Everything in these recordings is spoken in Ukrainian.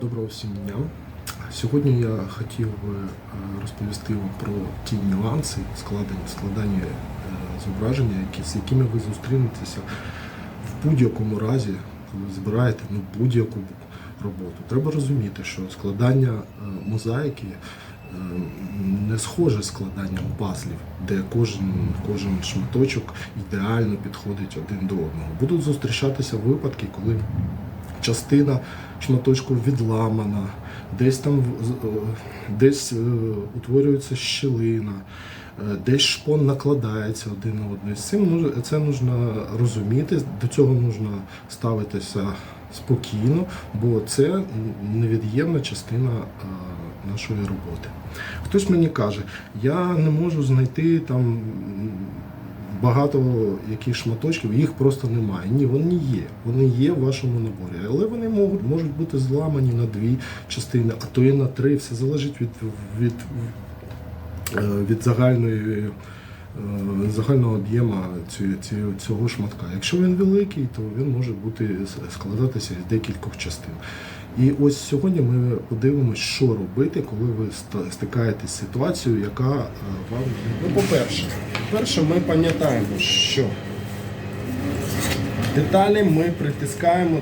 Доброго всім дня. Сьогодні я хотів би е, розповісти вам про ті нюанси складення, складання е, зображення, які, з якими ви зустрінетеся в будь-якому разі, коли збираєте ну, будь-яку роботу. Треба розуміти, що складання е, мозаїки не схоже з складанням пазлів, де кожен, кожен шматочок ідеально підходить один до одного. Будуть зустрічатися випадки, коли частина шматочку відламана, десь там е, десь е, утворюється щілина, е, десь шпон накладається один на один. З цим це потрібно розуміти, до цього потрібно ставитися спокійно, бо це невід'ємна частина нашої роботи. Хтось мені каже, я не можу знайти там багато яких шматочків, їх просто немає. Ні, вони є. Вони є в вашому наборі, але вони можуть, можуть бути зламані на дві частини, а то і на три. Все залежить від, від, е, від загальної. е, Загального об'єму цього шматка. Якщо він великий, то він може бути складатися з декількох частин. І ось сьогодні ми подивимося, що робити, коли ви стикаєтесь з ситуацією, яка е, вам Ну, по-перше, перше, ми пам'ятаємо, що деталі ми притискаємо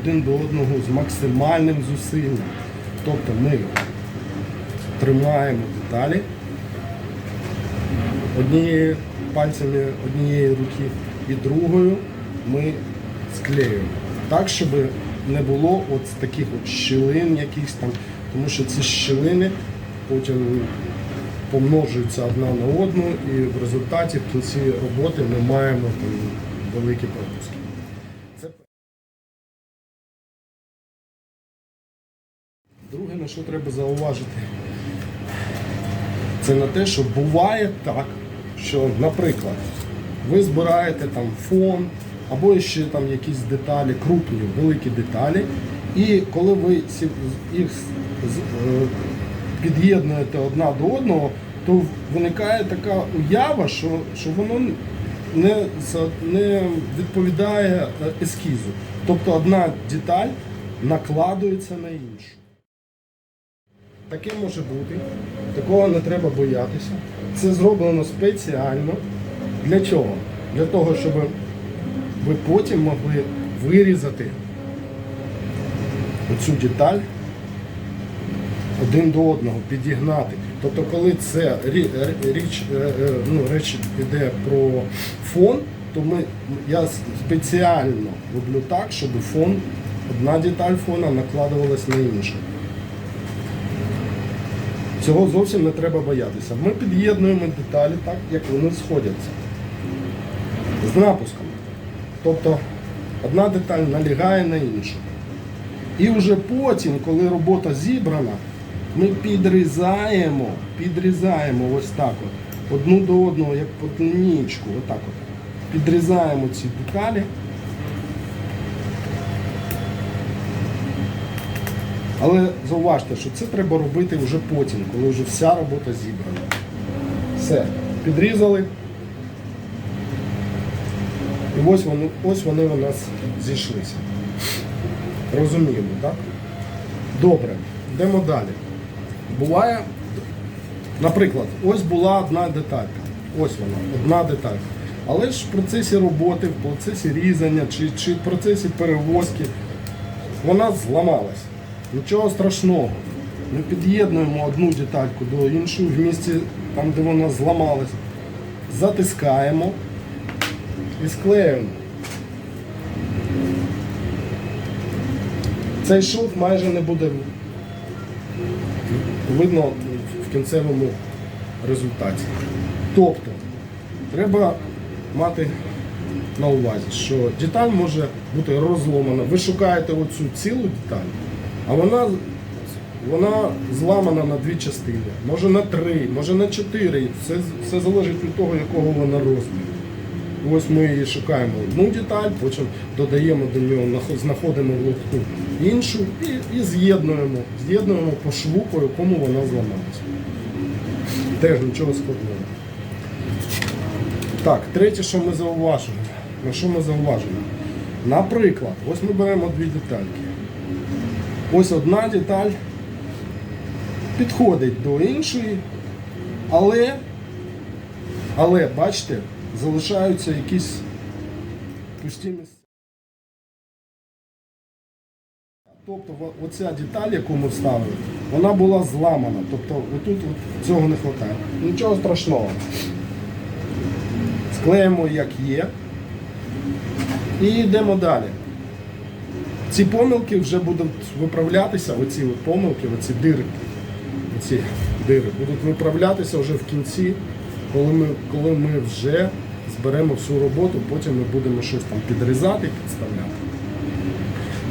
один до одного з максимальним зусиллям. Тобто ми тримаємо деталі однією пальцями однієї руки і другою ми склеюємо. Так, щоб не було от таких от щілин якихось там, тому що ці щілини потім помножуються одна на одну, і в результаті в кінці роботи ми маємо там, великі пропуски. Друге, на що треба зауважити, це на те, що буває так, що, наприклад, ви збираєте там фон або ще там якісь деталі, крупні, великі деталі, і коли ви їх е, під'єднуєте одна до одного, то виникає така уява, що, що воно не, не відповідає е, ескізу. Тобто одна деталь накладується на іншу. Таке може бути, такого не треба боятися. Це зроблено спеціально. Для чого? Для того, щоб ви потім могли вирізати оцю деталь один до одного, підігнати. Тобто, коли це рі- річ, е, е, ну, річ йде про фон, то ми, я спеціально роблю так, щоб фон, одна деталь фона накладувалась на іншу. Цього зовсім не треба боятися. Ми під'єднуємо деталі так, як вони сходяться. З напуском. Тобто одна деталь налягає на іншу. І вже потім, коли робота зібрана, ми підрізаємо, підрізаємо ось так от, одну до одного, як по лінійку, отак от. Підрізаємо ці деталі. Але зауважте, що це треба робити вже потім, коли вже вся робота зібрана. Все, підрізали. І ось вони, ось вони у нас зійшлися. Розуміємо, так? Добре, йдемо далі. Буває, наприклад, ось була одна деталька. Ось вона, одна деталька. Але ж в процесі роботи, в процесі різання чи, чи в процесі перевозки вона зламалась. Нічого страшного. Ми під'єднуємо одну детальку до іншої в місці, там, де вона зламалась, затискаємо і склеюємо. Цей шов майже не буде видно в кінцевому результаті. Тобто, треба мати на увазі, що деталь може бути розломана. Ви шукаєте оцю цілу деталь, а вона, вона зламана на дві частини, може на три, може на чотири. Все, все залежить від того, якого вона розміру. Ось ми її шукаємо одну деталь, потім додаємо до нього, знаходимо в лотку іншу і, і з'єднуємо. З'єднуємо по шву, по якому вона зламалася. Теж нічого складного. Так, третє, що ми зауважимо. На що ми зауважимо? Наприклад, ось ми беремо дві детальки. ось одна деталь підходить до іншої, але, але бачите, залишаються якісь пусті місця. Тобто оця деталь, яку ми вставили, вона була зламана. Тобто отут от цього не вистачає. Нічого страшного. Склеїмо як є. І йдемо далі. Ці помилки вже будуть виправлятися, оці помилки, оці дири, оці дири будуть виправлятися вже в кінці, коли ми, коли ми вже зберемо всю роботу, потім ми будемо щось там підрізати, підставляти.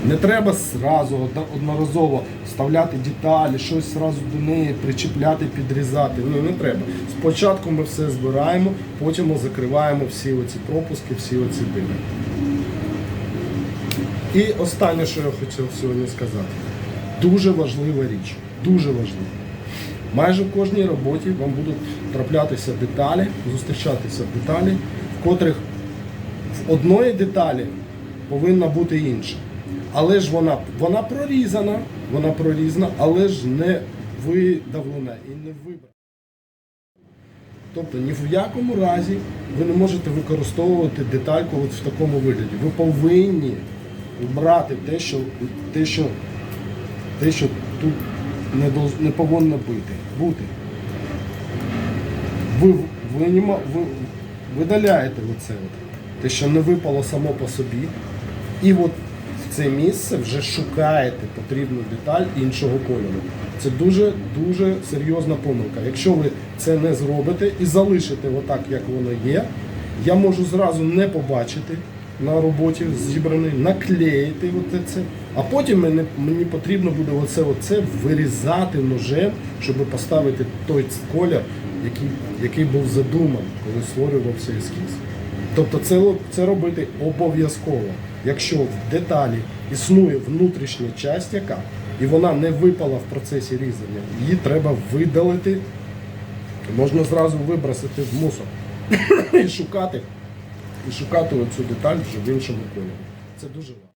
Не треба зразу одноразово вставляти деталі, щось зразу до неї причіпляти, підрізати. Ні, не треба. Спочатку ми все збираємо, потім ми закриваємо всі оці пропуски, всі оці дири. І останнє, що я хотів сьогодні сказати. Дуже важлива річ. Дуже важлива. Майже в кожній роботі вам будуть траплятися деталі, зустрічатися деталі, в котрих в одної деталі повинна бути інша. Але ж вона, вона прорізана, вона прорізана, але ж не видавлена і не вибрана. Тобто ні в якому разі ви не можете використовувати детальку от в такому вигляді. Ви повинні брати те, що, те, що, те, що тут не, не повинно бути. Ви, ви, ви видаляєте оце от, те, що не випало само по собі, і от в це місце вже шукаєте потрібну деталь іншого кольору. Це дуже дуже серйозна помилка. Якщо ви це не зробите і залишите отак, як воно є, я можу зразу не побачити на роботі зібраний, наклеїти оце це, а потім мені, мені потрібно буде оце, оце вирізати ножем, щоб поставити той колір, який, який був задуманий, коли створювався ескіз. Тобто це, це робити обов'язково. Якщо в деталі існує внутрішня часть, яка і вона не випала в процесі різання, її треба видалити, можна зразу вибросити в мусор і шукати, і шукати оцю деталь вже в іншому кольорі. Це дуже важливо.